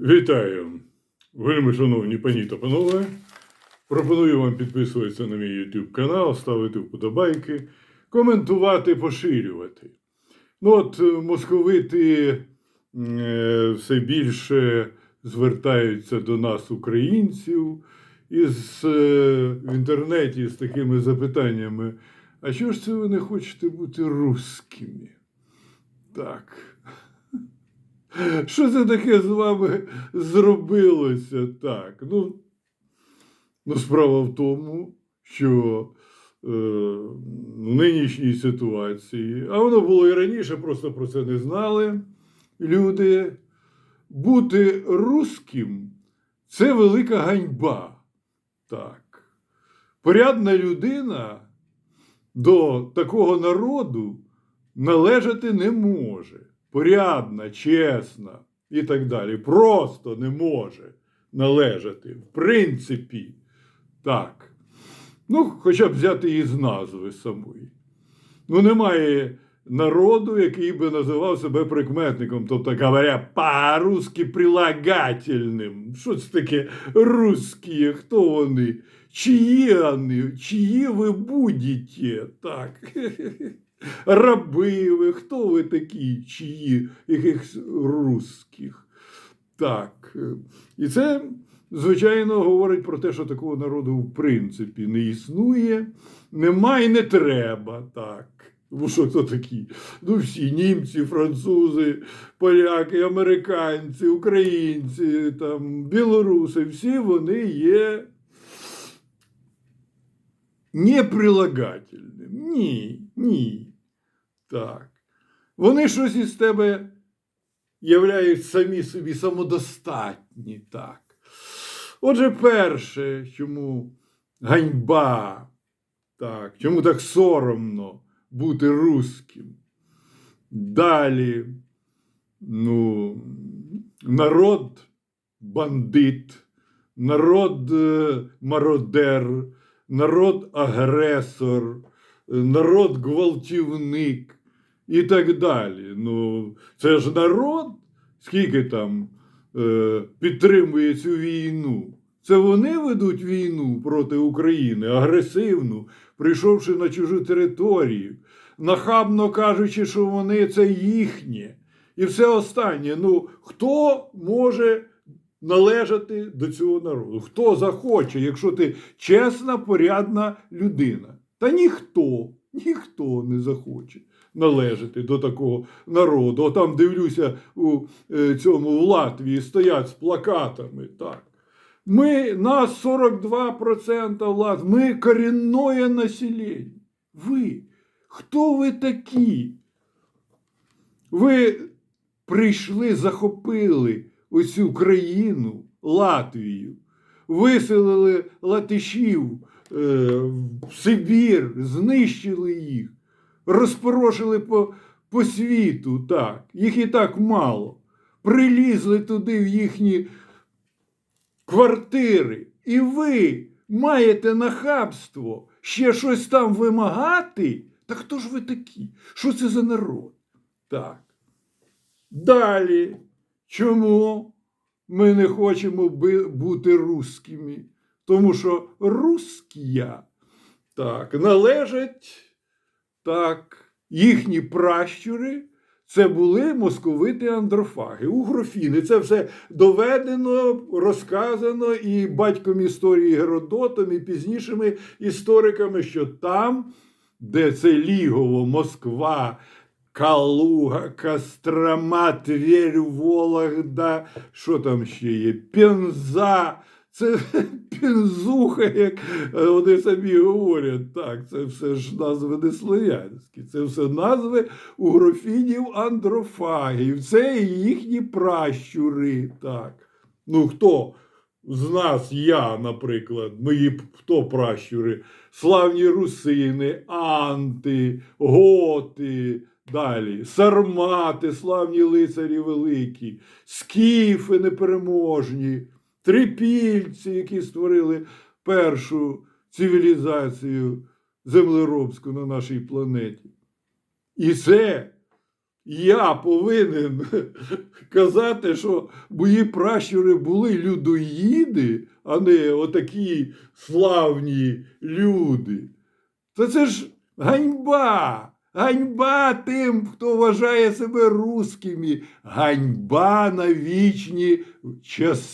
Вітаю, вельми шановні пані та панове. Пропоную вам підписуватися на мій YouTube канал, ставити вподобайки, коментувати, поширювати. Ну от е, московити е, все більше звертаються до нас, українців, із, е, в інтернеті з такими запитаннями. А чого ж це ви не хочете бути русскими? Так. Що це таке з вами зробилося так? Ну, ну справа в тому, що е, в нинішній ситуації, а воно було і раніше, просто про це не знали люди. Бути русським – це велика ганьба. Так. Порядна людина до такого народу належати не може. Порядна, чесна і так далі. Просто не може належати. В принципі, так. Ну, хоча б взяти її з назви самої. Ну, немає народу, який би називав себе прикметником, тобто говоря по-русски прилагательним. Що це таке русські? Хто вони? Чиї вони? Чиї ви будете? Так. Раби ви, хто ви такі, чиї якихось русських? Так. І це, звичайно, говорить про те, що такого народу в принципі не існує, нема і не треба. Так. Бо що хто такі? Ну, всі німці, французи, поляки, американці, українці, там, білоруси, всі вони є неприлагательним. Ні, ні. Так. Вони щось із тебе являють самі собі самодостатні. Так. Отже, перше, чому ганьба, так, чому так соромно бути русським. Далі, ну, народ бандит, народ е, мародер, народ агресор, народ гвалтівник і так далі. Ну, це ж народ, скільки там е, підтримує цю війну. Це вони ведуть війну проти України, агресивну, прийшовши на чужу територію, нахабно кажучи, що вони це їхнє. І все останнє. Ну, хто може належати до цього народу? Хто захоче, якщо ти чесна, порядна людина? Та ніхто, ніхто не захоче належати до такого народу. О, там дивлюся у е, цьому в Латвії стоять з плакатами. Так. Ми, нас 42% влад, ми корінне населення. Ви, хто ви такі? Ви прийшли, захопили оцю країну, Латвію, виселили латишів е, в Сибір, знищили їх, розпорошили по, по світу. так, Їх і так мало. Прилізли туди в їхні квартири, і ви маєте нахабство ще щось там вимагати. Та хто ж ви такі? Що це за народ? Так. Далі. Чому ми не хочемо бути русскими? Тому що русскія так, належать так, їхні пращури. Це були московити андрофаги, угрофіни. Це все доведено, розказано і батьком історії Геродотом, і пізнішими істориками, що там, де це Лігово, Москва, Калуга, Кострома, Тверь, Вологда, що там ще є? Пенза. Це пінзуха, як вони самі говорять. Так, це все ж назви не слов'янські, це все назви угрофінів андрофагів. Це їхні пращури. Так. Ну хто з нас, я, наприклад, мої хто пращури? Славні русини, анти, готи. Далі сармати, славні лицарі великі, скіфи непереможні, трипільці, які створили першу цивілізацію землеробську на нашій планеті. І це я повинен казати, що мої пращури були людоїди, а не отакі славні люди. Та це ж ганьба! Ганьба тим, хто вважає себе русскими, ганьба на вічні часи.